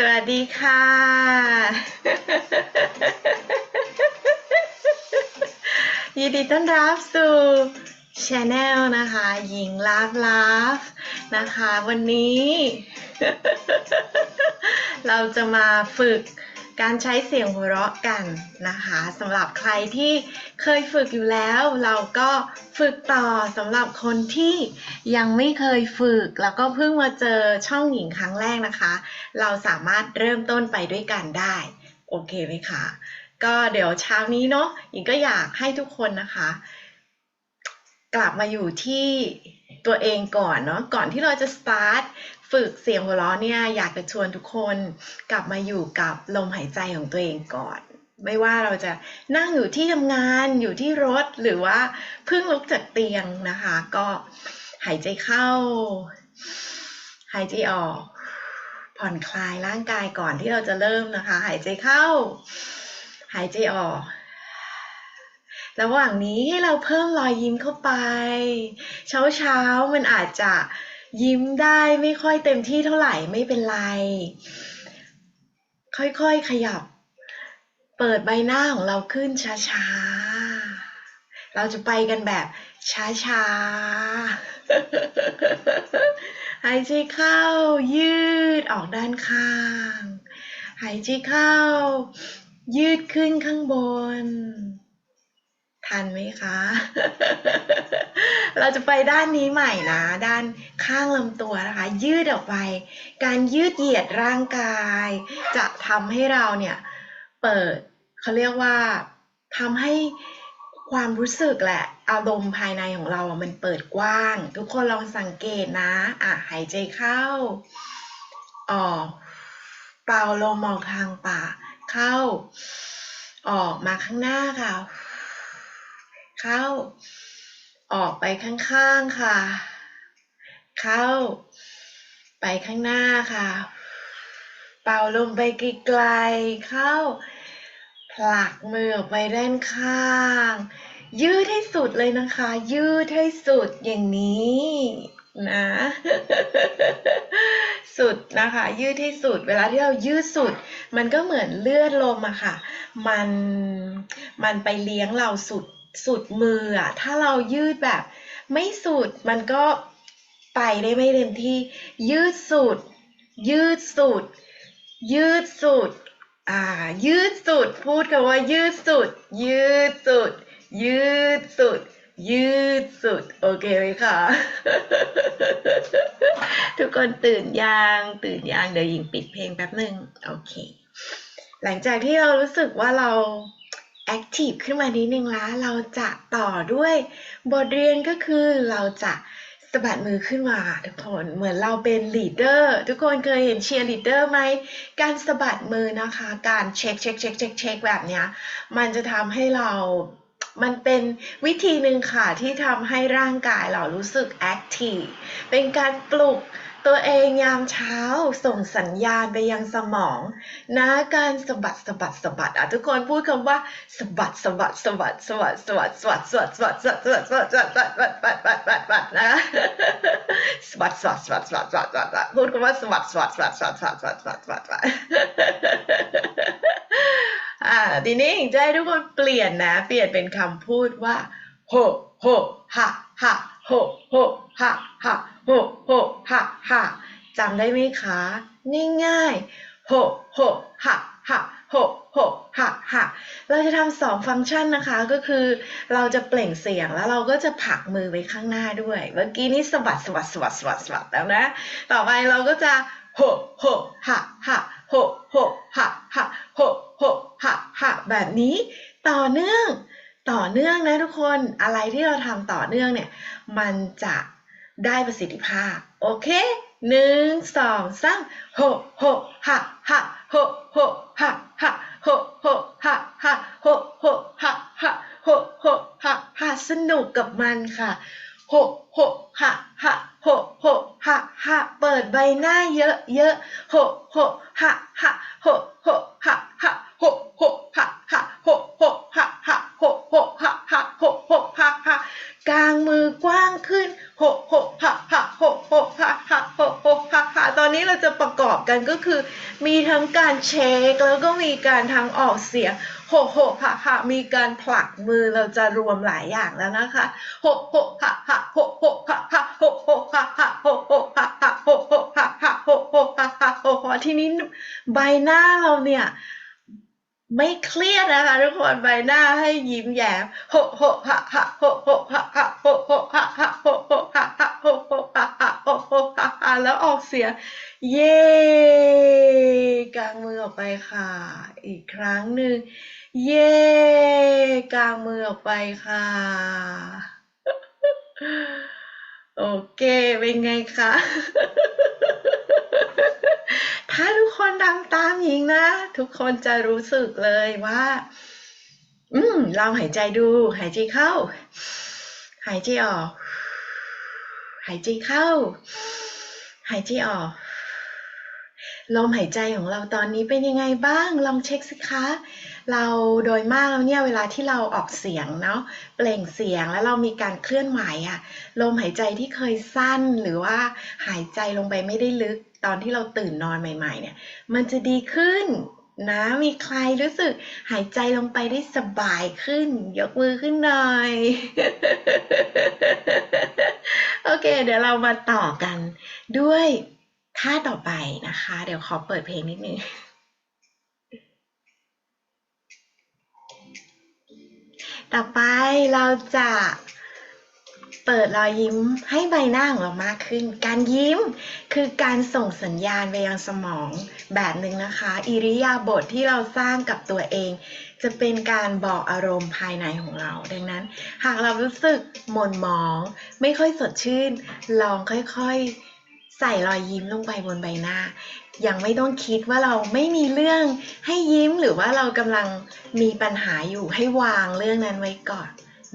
สวัสดีค่ะ ยินดีต้อนรับสู่ช anel นะคะ หญิงลาฟลาฟนะคะ วันนี้ เราจะมาฝึก การใช้เสียงหัวเราะกันนะคะสำหรับใครที่เคยฝึกอยู่แล้ว เราก็ฝึกต่อสำหรับคนที่ยังไม่เคยฝึก แล้วก็เพิ่งมาเจอช่องหญิงครั้งแรกนะคะ เราสามารถเริ่มต้นไปด้วยกันได้ โอเคไหมคะก็เดี๋ยวเช้านี้เนาะหญิงก็อยากให้ทุกคนนะคะ กลับมาอยู่ที่ตัวเองก่อนเนาะก่อนที่เราจะ start ฝึกเสียงหัวเราะเนี่ยอยากจะชวนทุกคนกลับมาอยู่กับลมหายใจของตัวเองก่อน ไม่ว่าเราจะนั่งอยู่ที่ทำงานอยู่ที่รถหรือว่าเพิ่งลุกจากเตียงนะคะ ก็หายใจเข้า หายใจออก ผ่อนคลายร่างกายก่อนที่เราจะเริ่มนะคะ หายใจเข้า หายใจออกระหว่างนี้ให้เราเพิ่มรอยยิ้มเข้าไป เช้าเช้ามันอาจจะ ยิ้มได้ไม่ค่อยเต็มที่เท่าไหร่ไม่เป็นไร ค่อยๆขยับ เปิดใบหน้าของเราขึ้นช้าๆ เราจะไปกันแบบช้าๆ หายใจเข้ายืดออกด้านข้าง หายใจเข้า ยืดขึ้นข้างบน ทันไหมคะ เราจะไปด้านนี้ใหม่นะ ด้านข้างลำตัวนะคะ ยืดออกไป การยืดเหยียดร่างกาย จะทำให้เราเนี่ย เปิดเขาเรียกว่าทำให้ความรู้สึกแหละ อารมณ์ภายในของเราอะมันเปิดกว้าง ทุกคนลองสังเกตนะ อะ หายใจเข้า ออกเป่าลมออกทางปากเข้า ออกมาข้างหน้าค่ะ เข้า ออกไปข้างๆค่ะ เข้า ไปข้างหน้าค่ะ เป่าลมไปไกลๆเข้า ผลักมือออกไปด้านข้าง ยืดให้สุดเลยนะคะ ยืดให้สุดอย่างนี้นะ สุดนะคะ ยืดให้สุด เวลาที่เรายืดสุด มันก็เหมือนเลือดลมอะค่ะ มันมันไปเลี้ยงเราสุด สุดมืออะถ้าเรายืดแบบ ไม่สุดมันก็ไปได้ไม่เต็มที่ ยืดสุด ยืดสุด ยืดสุดอ่ายืดสุด พูดคำว่ายืดสุด ยืดสุด ยืดสุด ยืดสุด โอเคไหมคะ ทุกคนตื่นยังตื่นยังเดี๋ยวหญิงปิดเพลงแป๊บหนึ่งโอเค หลังจากที่เรารู้สึกว่าเรา แอคทีฟขึ้นมานิดนึงแล้วเราจะต่อด้วยบทเรียนก็คือเราจะสะบัดมือขึ้นมาทุกคนเหมือนเราเป็นลีดเดอร์ทุกคนเคยเห็นเชียร์ลีดเดอร์ไหมการสะบัดมือนะคะ การเช็คเช็คเช็คเช็คเช็คแบบเนี้ยมันจะทำให้เรามันเป็นวิธีหนึ่งค่ะที่ทำให้ร่างกายเรารู้สึกแอคทีฟเป็นการปลุก ตัวเองยามเช้าส่งสัญญาณไปยังสมองนะการสะบัดสะบัดสะบัดอะทุกคนพูดคำว่าสะบัดสะบัดสะบัดสะบัดสะบัดสะบัดสะบัดสะบัดสะบัดสะบัดสะบัดสะบัดสะบัดสะบัดสะบัดสะบัดนะสะบัดสะบัดสะบัดสะบัดสะบัดสะบัดพูดคำว่าสะบัดสะบัดสะบัดสะบัดสะบัดสะบัดสะบัดสะบัดอ่าทีนี้จะให้ทุกคนเปลี่ยนนะ เปลี่ยนเป็นคำพูดว่าโฮโฮฮะฮะโฮโฮฮะฮะ โฮโฮฮะฮะจำได้ไหมคะง่ายๆโฮโฮฮะฮะโฮโฮฮะฮะเราจะทำสองฟังก์ชันนะคะ ก็คือ เราจะเปล่งเสียงแล้วเราก็จะผักมือไปข้างหน้าด้วย เมื่อกี้นี้สะบัดสะบัดสะบัดสะบัดสะบัดแล้วนะ ต่อไปเราก็จะโฮโฮฮะฮะโฮโฮฮะฮะโฮโฮฮะฮะแบบนี้ต่อเนื่องต่อเนื่องนะทุกคนอะไรที่เราทำต่อเนื่องเนี่ย มันจะ ได้ประสิทธิภาพ โอเคหนึ่งสองสามหกหกหะหะหกหกหะหะหกหกหะหะหกหกหะหะหกหกหะหะสนุกกับมันค่ะหกหกหะหะหกหกหะหะเปิดใบหน้าเยอะเยอะหกหกหะหะหกหกหะหะหกหกหะหะหกหกหะหะหกหกหะหะหกหกหะหะ กางมือกว้างขึ้นโฮโฮฮะฮะโฮโฮฮะฮะโฮโฮฮะฮะตอนนี้เราจะประกอบกันก็คือ มีทั้งการเช็คแล้วก็มีการทั้งออกเสียงโหโหหะหะมีการผลักมือเราจะรวมหลายอย่างแล้วนะคะโหโหหะหะโหโหหะหะโหโหหะหะโหโหหะหะหโหหะหะโหโหหะหะหโหทีนี้ใบหน้าเราเนี่ย ไม่เครียดนะคะทุกคนใบหน้าให้ยิ้มแย้มโหโหหะหะโหโหหะหะโหโหหะหะโหโหหะหะโหโหหะหะโหโหหะหะแล้วออกเสียงเย่กางมือออกไปค่ะ อีกครั้งหนึ่งเย่กางมือออกไปค่ะ โอเคเป็นไงคะ ถ้าทุกคนทำตามหญิงนะ ทุกคนจะรู้สึกเลยว่า อืมลองหายใจดู หายใจเข้า หายใจออก หายใจเข้า หายใจออกลมหายใจของเราตอนนี้เป็นยังไงบ้าง ลองเช็คสิคะ เราโดยมากแล้วเนี่ยเวลาที่เราออกเสียงเนาะเปล่งเสียงแล้วเรามีการเคลื่อนไหวอะลมหายใจที่เคยสั้นหรือว่าหายใจลงไปไม่ได้ลึก ตอนที่เราตื่นนอนใหม่ ๆ เนี่ย มันจะดีขึ้นนะ มีใครรู้สึกหายใจลงไปได้สบายขึ้น ยกมือขึ้นหน่อย โอเค เดี๋ยวเรามาต่อกันด้วยท่าต่อไปนะคะ เดี๋ยวขอเปิดเพลงนิดนึงต่อไปเราจะ เปิดรอยยิ้มให้ใบหน้าของเรามากขึ้น การยิ้มคือการส่งสัญญาณไปยังสมองแบบหนึ่งนะคะ อิริยาบถทที่เราสร้างกับตัวเอง จะเป็นการบอกอารมณ์ภายในของเรา ดังนั้น หากเรารู้สึกหม่นหมอง ไม่ค่อยสดชื่น ลองค่อยๆ ใส่รอยยิ้มลงไปบนใบหน้ายังไม่ต้องคิดว่าเราไม่มีเรื่องให้ยิ้มหรือว่าเรากำลังมีปัญหาอยู่ให้วางเรื่องนั้นไว้ก่อน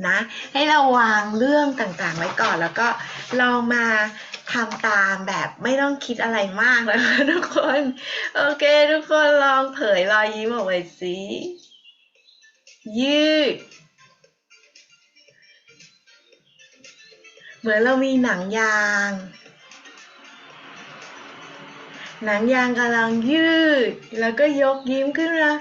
นะ ให้เราวางเรื่องต่างๆ ไว้ก่อนแล้วก็ลองมาทำตามแบบไม่ต้องคิดอะไรมากนะคะทุกคน โอเค ทุกคนลองเผยรอยยิ้มออกไปสิยืด เหมือนเรามีหนังยาง หนังยางกำลังยืด แล้วก็ยกยิ้มขึ้นมา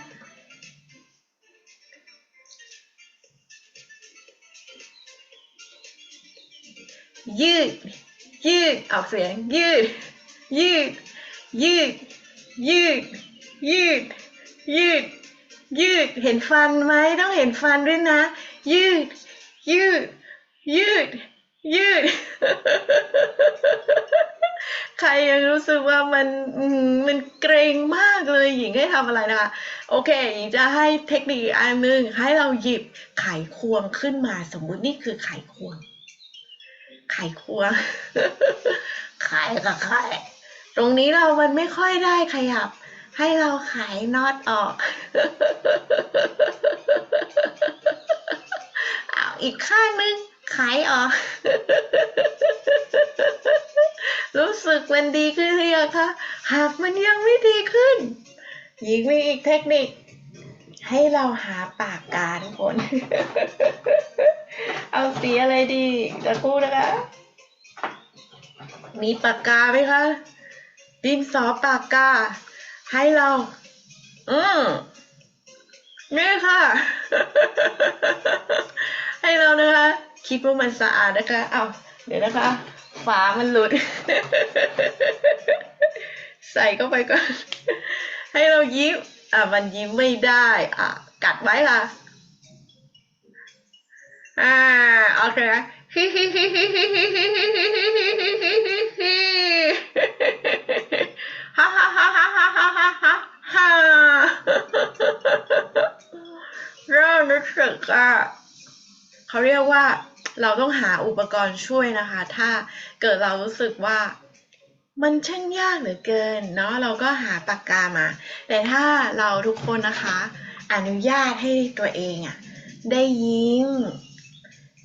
ยืด ยืด ออกเสียง ยืด ยืด ยืด ยืด ยืด ยืด ยืด เห็นฟันไหมต้องเห็นฟันด้วยนะ ยืด ยืด ยืด ยืด ใครยังรู้สึกว่ามันมันเกรงมากเลยหญิงให้ทำอะไรนะคะ โอเคหญิงจะให้เทคนิคอันหนึ่งให้เราหยิบไขควงขึ้นมาสมมุตินี่คือไขควง ไขควงไขกับไขตรงนี้เรามันไม่ค่อยได้ขยับ ให้เราไขน็อตออกเอาอีกข้างนึงไขออก รู้สึกมันดีขึ้นหรือยังคะ หากมันยังไม่ดีขึ้น หญิงมีอีกเทคนิค ให้เราหาปากกาทุกคน เอาสีอะไรดีจะพูดนะคะ มีปากกาไหมคะ ดินสอปากกา ให้เรา อืมนี่ค่ะ ให้เรานะคะ คิดว่ามันสะอาดนะคะ เอาเดี๋ยวนะคะ ฝามันหลุด ใส่เข้าไปก่อน ให้เรายิ้ม อะมันยิ้มไม่ได้ อะ กัดไว้ค่ะ อ่าโอเคนะฮิฮิฮิฮิฮิฮิฮิฮิฮิฮิฮิฮิฮิฮิฮิฮ่าฮ่าฮ่าฮ่าฮ่าฮ่าฮ่าฮ่าฮ่าเริ่มรู้สึกอะเขาเรียกว่าเราต้องหาอุปกรณ์ช่วยนะคะ ถ้าเกิดเรารู้สึกว่า มันช่างยากเหลือเกินเนาะเราก็หาปากกามา แต่ถ้าเราทุกคนนะคะ อนุญาตให้ตัวเองอะได้ยิ้ม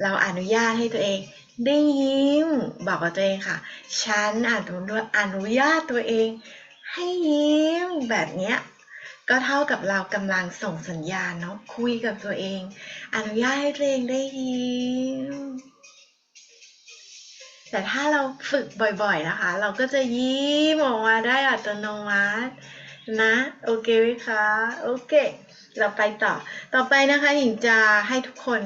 เราอนุญาตให้ตัวเอง ได้ยิ้ม บอกกับตัวเองค่ะ ฉันอนุอนุญาตตัวเอง ให้ยิ้มแบบเนี้ยก็เท่ากับเรากำลังส่งสัญญาณเนาะคุยกับตัวเอง อนุญาตให้ตัวเองได้ยิ้ม แต่ถ้าเราฝึกบ่อยๆนะคะ เราก็จะยิ้มออกมาได้อัตโนมัตินะ โอเคไหมคะ โอเค เราไปต่อ ต่อไปนะคะหญิงจะให้ทุกคน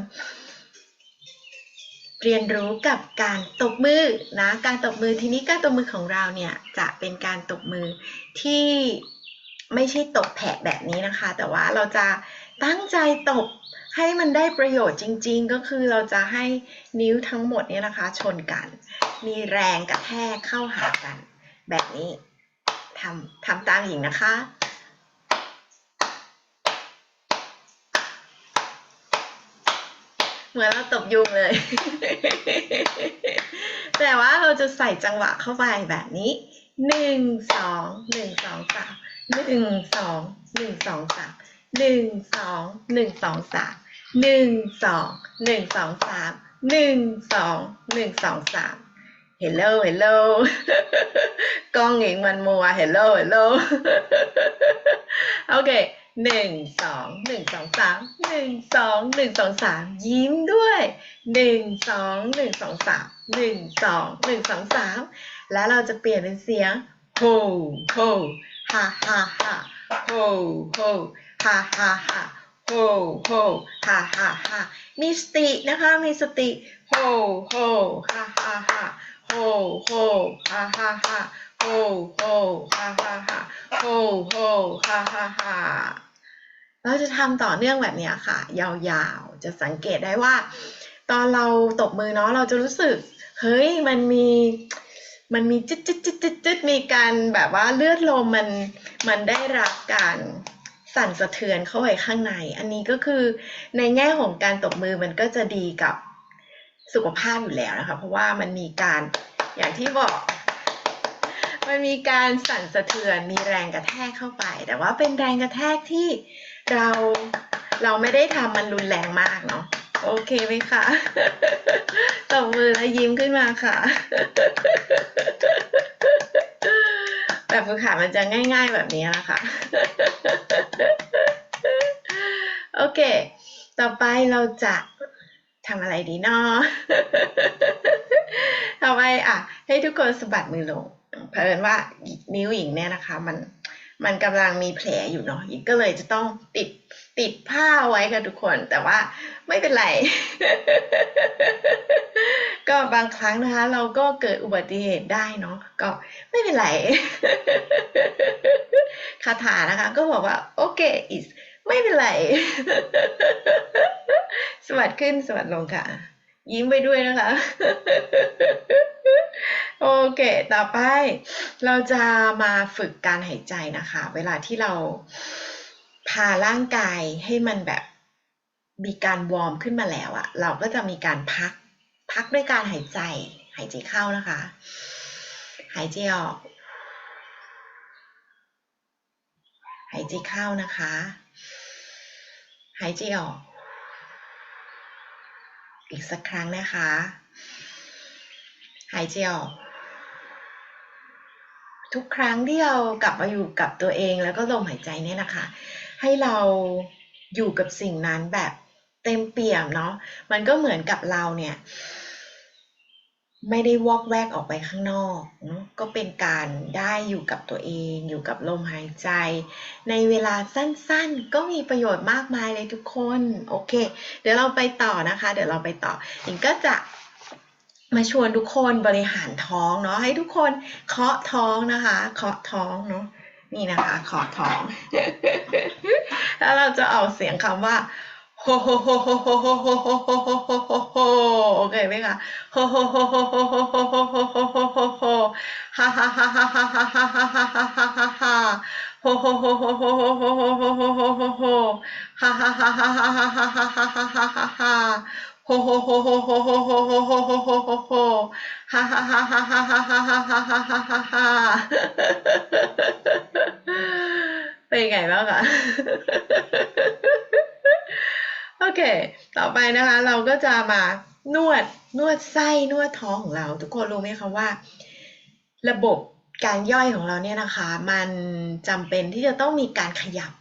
เรียนรู้กับการตบมือนะ การตบมือทีนี้การตบมือของเราเนี่ยจะเป็นการตบมือที่ไม่ใช่ตบแผะแบบนี้นะคะ แต่ว่าเราจะตั้งใจตบ ให้มันได้ประโยชน์จริง ๆ ก็คือเราจะให้นิ้วทั้งหมดเนี่ยนะคะ ชนกัน มีแรงกระแทกเข้าหากัน แบบนี้ทำทำตามหญิงนะคะเหมือนเราตบยุงเลย แต่ว่าเราจะใส่จังหวะเข้าไปแบบนี้หนึ่งสองหนึ่งสองสามหนึ่งสองหนึ่งสองสามหนึ่งสองหนึ่งสองสาม หนึ่งสองหนึ่งสองสามหนึ่งสองหนึ่งสองสาม Hello Hello กล้องเองมันมัว Hello Hello โอเคหนึ่งสองหนึ่งสองสามหนึ่งสองหนึ่งสองสามยิ้มด้วยหนึ่งสองหนึ่งสองสามหนึ่งสองหนึ่งสองสามแล้วเราจะเปลี่ยนเป็นเสียง ho ho ha ha ha ho ho ha ha ha ho ho ha ha ha มีสตินะคะ มีสติ ho ho ha ha ha ho ho ha ha ha ho ho ha ha ha ho ho ha ha ha เราจะทำต่อเนื่องแบบนี้ค่ะ ยาวๆ จะสังเกตได้ว่า ตอนเราตบมือเนาะเราจะรู้สึก เฮ้ยมันมีมันมีจึ๊ดจึ๊ดจึ๊ดจึ๊ดจึ๊ดมีการแบบว่าเลือดลมมันมันได้รับการ สั่นสะเทือนเข้าไปข้างใน อันนี้ก็คือในแง่ของการตบมือมันก็จะดีกับสุขภาพอยู่แล้วนะคะ เพราะว่ามันมีการอย่างที่บอก มันมีการสั่นสะเทือนมีแรงกระแทกเข้าไป แต่ว่าเป็นแรงกระแทกที่เราเราไม่ได้ทำมันรุนแรงมากเนาะโอเคไหมคะตบมือแล้วยิ้มขึ้นมาค่ะ แบบฝึกหัดมันจะง่าย ๆ แบบนี้นะคะ โอเค ต่อไปเราจะทำอะไรดีเนาะต่อไปอะ ให้ทุกคนสะบัดมือลงเผอิญว่านิ้วหญิงเนี่ยนะคะ มัน มันกำลังมีแผลอยู่เนาะก็เลยจะต้องติดติดผ้าไว้กับทุกคน แต่ว่าไม่เป็นไร ก็บางครั้งนะคะ เราก็เกิดอุบัติเหตุได้เนาะก็ไม่เป็นไรคาถานะคะ ก็บอกว่าโอเค is ไม่เป็นไร สวัสดีขึ้นสวัสดีลงค่ะ ยิ้มไปด้วยนะคะ โอเค ต่อไป เราจะมาฝึกการหายใจนะคะ เวลาที่เราพาร่างกายให้มันแบบมีการวอร์มขึ้นมาแล้วอะเราก็จะมีการพัก พักด้วยการหายใจ หายใจเข้านะคะ หายใจออก หายใจเข้านะคะ หายใจออก อีกสักครั้งนะคะ หายใจออก ทุกครั้งที่เรากลับมาอยู่กับตัวเองแล้วก็ลมหายใจเนี่ยนะคะ ให้เราอยู่กับสิ่งนั้นแบบเต็มเปี่ยมเนาะ มันก็เหมือนกับเราเนี่ย ไม่ได้วอกแวกออกไปข้างนอกเนาะก็เป็นการได้อยู่กับตัวเอง อยู่กับลมหายใจ ในเวลาสั้นๆ ก็มีประโยชน์มากมายเลยทุกคน โอเค เดี๋ยวเราไปต่อนะคะ เดี๋ยวเราไปต่อหญิงก็จะมาชวนทุกคนบริหารท้องเนาะให้ทุกคนเคาะท้องนะคะเคาะท้องเนาะนี่นะคะเคาะท้อง แล้วเราจะออกเสียงคำว่า โฮโฮโฮโฮโฮโฮโฮโฮโฮโฮโฮโฮโฮโอเคไหมคะโฮโฮโฮโฮโฮโฮโฮโฮโฮโฮโฮโฮโฮฮ่าฮ่าฮ่าฮ่าฮ่าฮ่าฮ่าฮ่าฮ่าฮ่าฮ่าฮ่าฮ่าโฮโฮโฮโฮโฮโฮโฮโฮโฮโฮโฮโฮโฮฮ่าฮ่าฮ่าฮ่าฮ่าฮ่าฮ่าฮ่าฮ่าฮ่าฮ่าฮ่าฮ่าโฮโฮโฮโฮโฮโฮโฮโฮโฮโฮโฮโฮโฮฮ่าฮ่าฮ่าฮ่าฮ่าฮ่าฮ่าฮ่าฮ่าฮ่าฮ่าฮ่าฮ่าเป็นไงบ้างคะ โอเค ต่อไปนะคะเราก็จะมานวดนวดไส้นวดท้องของเรา ทุกคนรู้ไหมคะว่า ระบบการย่อยของเราเนี่ยนะคะ มันจำเป็นที่จะต้องมีการขยับ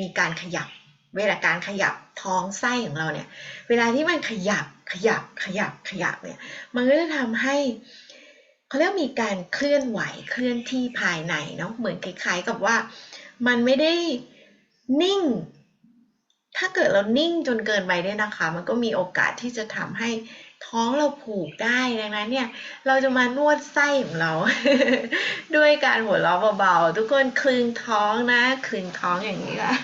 มีการขยับ เวลาการขยับท้องไส้ของเราเนี่ย เวลาที่มันขยับขยับขยับขยับเนี่ย มันก็จะทำให้เขาเรียกมีการเคลื่อนไหวเคลื่อนที่ภายในเนาะเหมือนคล้ายๆกับว่า มันไม่ได้นิ่ง ถ้าเกิดเรานิ่งจนเกินไปเนี่ยนะคะ มันก็มีโอกาสที่จะทำให้ท้องเราผูกได้ดังนั้นเนี่ย เราจะมานวดไส้ของเรา ด้วยการหัวเราะเบาๆทุกคนคลึงท้องนะคลึงท้องอย่างนี้ค่ะ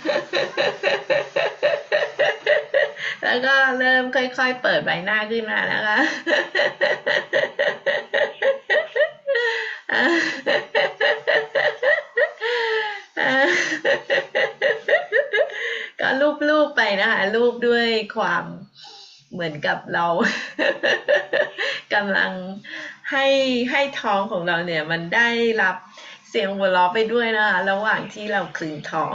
แล้วก็เริ่มค่อยๆเปิดใบหน้าขึ้นมานะคะ ก็ลูบๆไปนะคะลูบด้วยความเหมือนกับเรากำลังให้ให้ท้องของเราเนี่ย มันได้รับเสียงหัวเราะไปด้วยนะคะระหว่างที่เราคลึงท้อง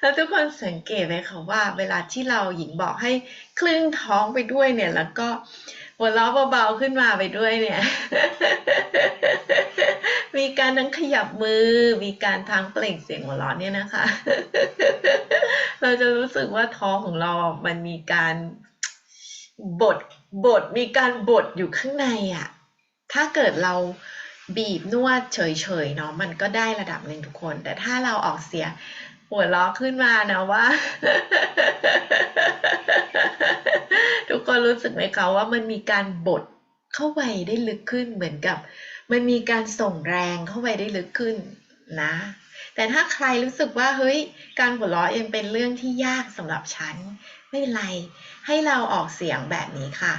แล้วทุกคนสังเกตไหมคะว่าเวลาที่เราหญิงบอกให้คลึงท้องไปด้วยเนี่ย แล้วก็หัวเราะเบาๆขึ้นมาไปด้วยเนี่ย มีการทั้งขยับมือ มีการทั้งเปล่งเสียงหัวเราะเนี่ยนะคะ เราจะรู้สึกว่าท้องของเรา มันมีการบด บด มีการบดอยู่ข้างในอะถ้าเกิดเราบีบนวดเฉยๆเนาะ มันก็ได้ระดับหนึ่งทุกคน แต่ถ้าเราออกเสียงหัวเราะขึ้นมานะว่า ทุกคนรู้สึกไหมคะว่ามันมีการบดเข้าไปได้ลึกขึ้นเหมือนกับ มันมีการส่งแรงเข้าไปได้ลึกขึ้นนะ แต่ถ้าใครรู้สึกว่าเฮ้ยการหัวเราะยังเป็นเรื่องที่ยากสำหรับฉัน ไม่เป็นไร ให้เราออกเสียงแบบนี้ค่ะ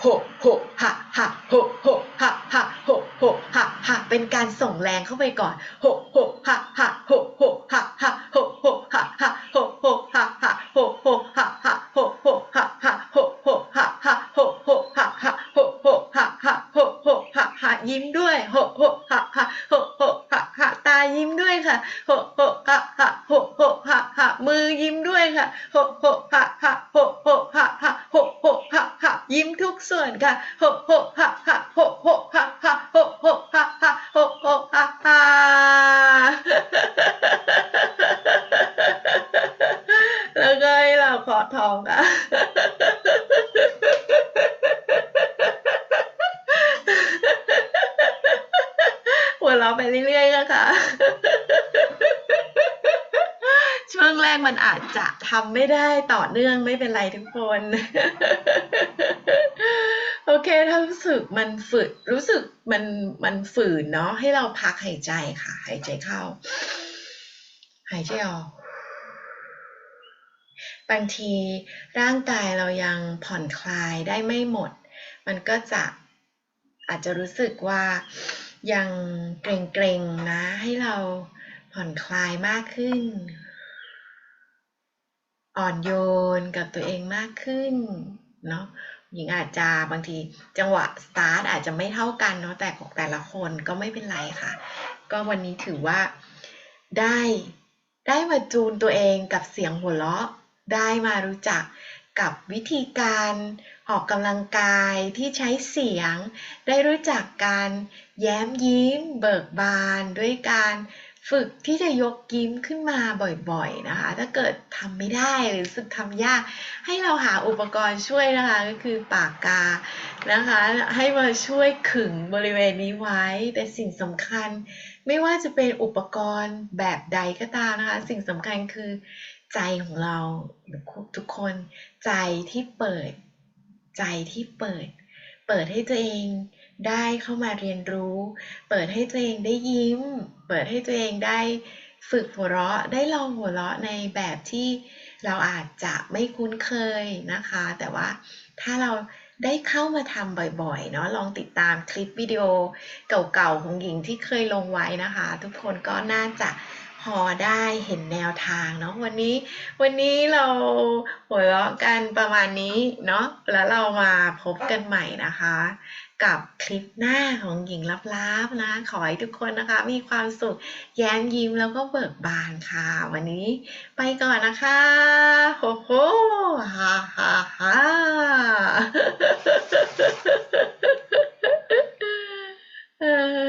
โหโหหะหะโหโหหะหะโหโหหะหะเป็นการส่งแรงเข้าไปก่อนโหโหหะหะโหโหหะหะโหโหหะหะโหโหหะหะโหโหหะหะโหโหหะหะโหโหหะหะโหโหหะหะโหโหหะหะโหโหหะหะยิ้มด้วยโหโหหะหะโหโหหะหะตายิ้มด้วยค่ะโหโหหะหะโหโหหะหะมือยิ้มด้วยค่ะโหโหหะหะโหโหหะหะโหโหหะหะยิ้มทุกส่วนค่ะโหโหหะหะโหโหหะหะโหโหหะหะโหโหหะหะแล้วก็ให้เราขอทองค่ะหัวเราไปเรื่อยๆนะคะช่วงแรกมันอาจจะทำไม่ได้ต่อเนื่องไม่เป็นไรทุกคน ถ้ารู้สึกมันฝืดรู้สึกมันมันฝืนเนาะให้เราพักหายใจค่ะ หายใจเข้า หายใจออกบางทีร่างกายเรายังผ่อนคลายได้ไม่หมด มันก็จะอาจจะรู้สึกว่ายังเกร็งๆนะ ให้เราผ่อนคลายมากขึ้น อ่อนโยนกับตัวเองมากขึ้นเนาะ หญิงอาจจะบางทีจังหวะสตาร์ทอาจจะไม่เท่ากันเนาะแต่ของแต่ละคนก็ไม่เป็นไรค่ะ ก็วันนี้ถือว่าได้ได้มาจูนตัวเองกับเสียงหัวเราะ ได้มารู้จักกับวิธีการออกกำลังกายที่ใช้เสียง ได้รู้จักการแย้มยิ้มเบิกบานด้วยการ ฝึกที่จะยกยิ้มขึ้นมาบ่อยๆนะคะ ถ้าเกิดทำไม่ได้หรือสึกทำยาก ให้เราหาอุปกรณ์ช่วยนะคะ ก็คือปากกานะคะ ให้มาช่วยขึงบริเวณนี้ไว้ แต่สิ่งสำคัญ ไม่ว่าจะเป็นอุปกรณ์แบบใดก็ตามนะคะ สิ่งสำคัญคือใจของเราทุกคนใจที่เปิด ใจที่เปิด เปิดให้ตัวเองได้เข้ามาเรียนรู้ เปิดให้ตัวเองได้ยิ้ม ปิดให้ตัวเองได้ฝึกหัวเราะได้ลองหัวเราะในแบบที่เราอาจจะไม่คุ้นเคยนะคะ แต่ว่าถ้าเราได้เข้ามาทำบ่อยๆเนาะลองติดตามคลิปวิดีโอเก่าๆของหญิงที่เคยลงไว้นะคะ ทุกคนก็น่าจะพอได้เห็นแนวทางเนาะวันนี้ วันนี้เราหัวเราะกันประมาณนี้เนาะแล้วเรามาพบกันใหม่นะคะ กับคลิปหน้าของหญิงลับๆนะ ขอให้ทุกคนนะคะ มีความสุขแย้มยิ้มแล้วก็เบิกบานค่ะ วันนี้ไปก่อนนะคะโฮโฮฮ่าฮ่าฮ่า